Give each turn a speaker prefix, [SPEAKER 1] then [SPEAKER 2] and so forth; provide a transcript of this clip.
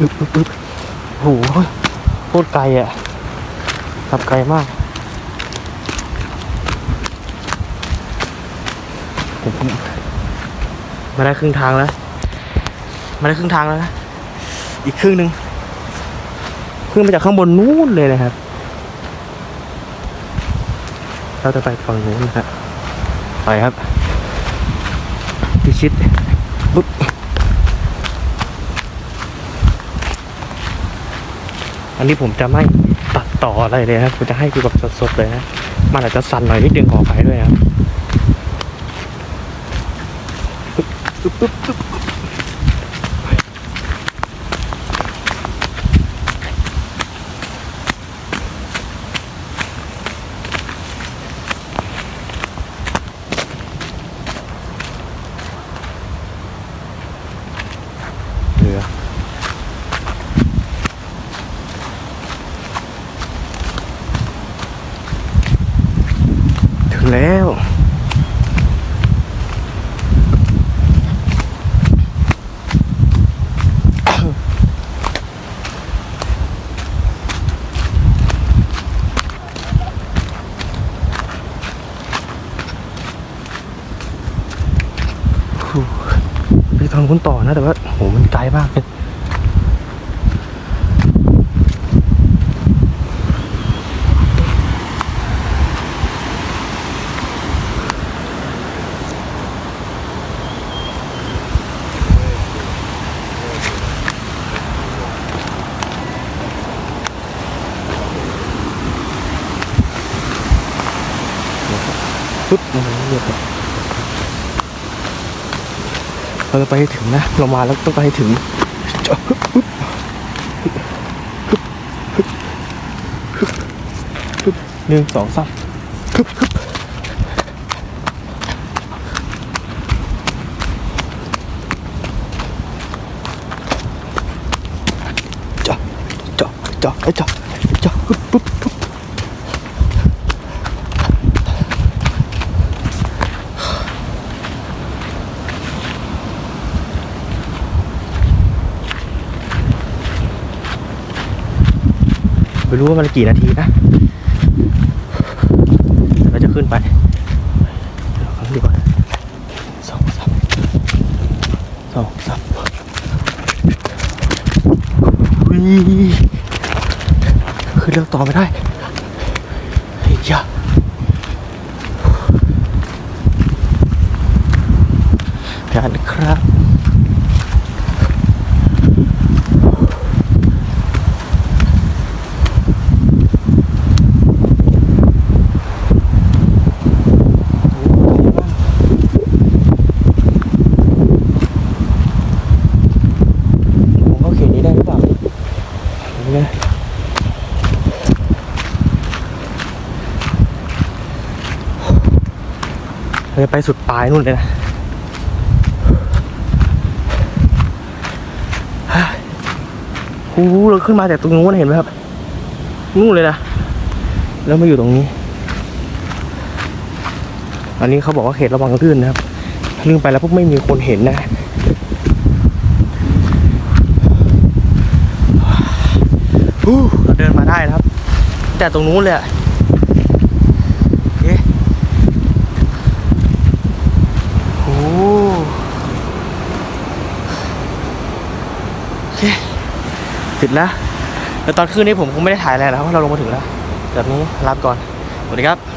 [SPEAKER 1] อึ๊บอึ๊บอึ๊บโอ้โหโคตรไกลอะขับไกลมากมผมมาได้ครึ่งทางแล้ว มาได้ครึ่งทางแล้วนะ อีกครึ่งหนึ่งขึ้นมาจากข้างบนนู้นเลยนะครับ เราจะไปฝั่งนู้นนะครับ ไปครับพิชิตปุ๊บ อันนี้ผมจะไม่ตัดต่ออะไรเลยครับผมจะให้ดูแบบสดๆเลยนะ มันอาจจะสั่นหน่อยนิดนึงขอไปด้วยครับปึ๊บปึ๊บปึ๊บปึ๊บเหลือ ถึงแล้ว ไปทางคุณต่อนะ แต่ว่าโหมันไกลมากเลยปุ๊บมันเรียบเลย เราจะไปให้ถึงนะ เรามาแล้วต้องไปให้ถึงจะปึ๊บปึ๊บปึ๊บปึ๊บปึ๊บปึ๊บหนึ่งสองสามปึ๊บปึ๊บเจาะเจาะเจาะเจาะเจาะปึ๊บปึ๊บ ไม่รู้ว่ามันกี่นาทีนะเราจะขึ้นไปเดี๋ยวเอาดีกว่าสองสามสองสามวิขึ้นเรื่องต่อไม่ได้เฮ้ยยะการครับ ผมก็เขียนนี้ได้หรือเปล่าเนี่ย เราจะไปสุดปลายนู่นเลยนะโอ้โหเราขึ้นมาจากตรงนู้นเห็นไหมครับ นู่นเลยนะ แล้วมาอยู่ตรงนี้ อันนี้เขาบอกว่าเขตระวังลื่นนะครับลื่นไปแล้วพวกไม่มีคนเห็นนะเราเดินมาได้นะครับ แต่ตรงนู้นเลยอะโอเคโอ้โอ เคเสร็จแล้ว แล้วตอนขึ้นนี้ผมคงไม่ได้ถ่ายอะไรแล้วเพราะเราลงมาถึงแล้ว แบบนี้ลาก่อน สวัสดีครับ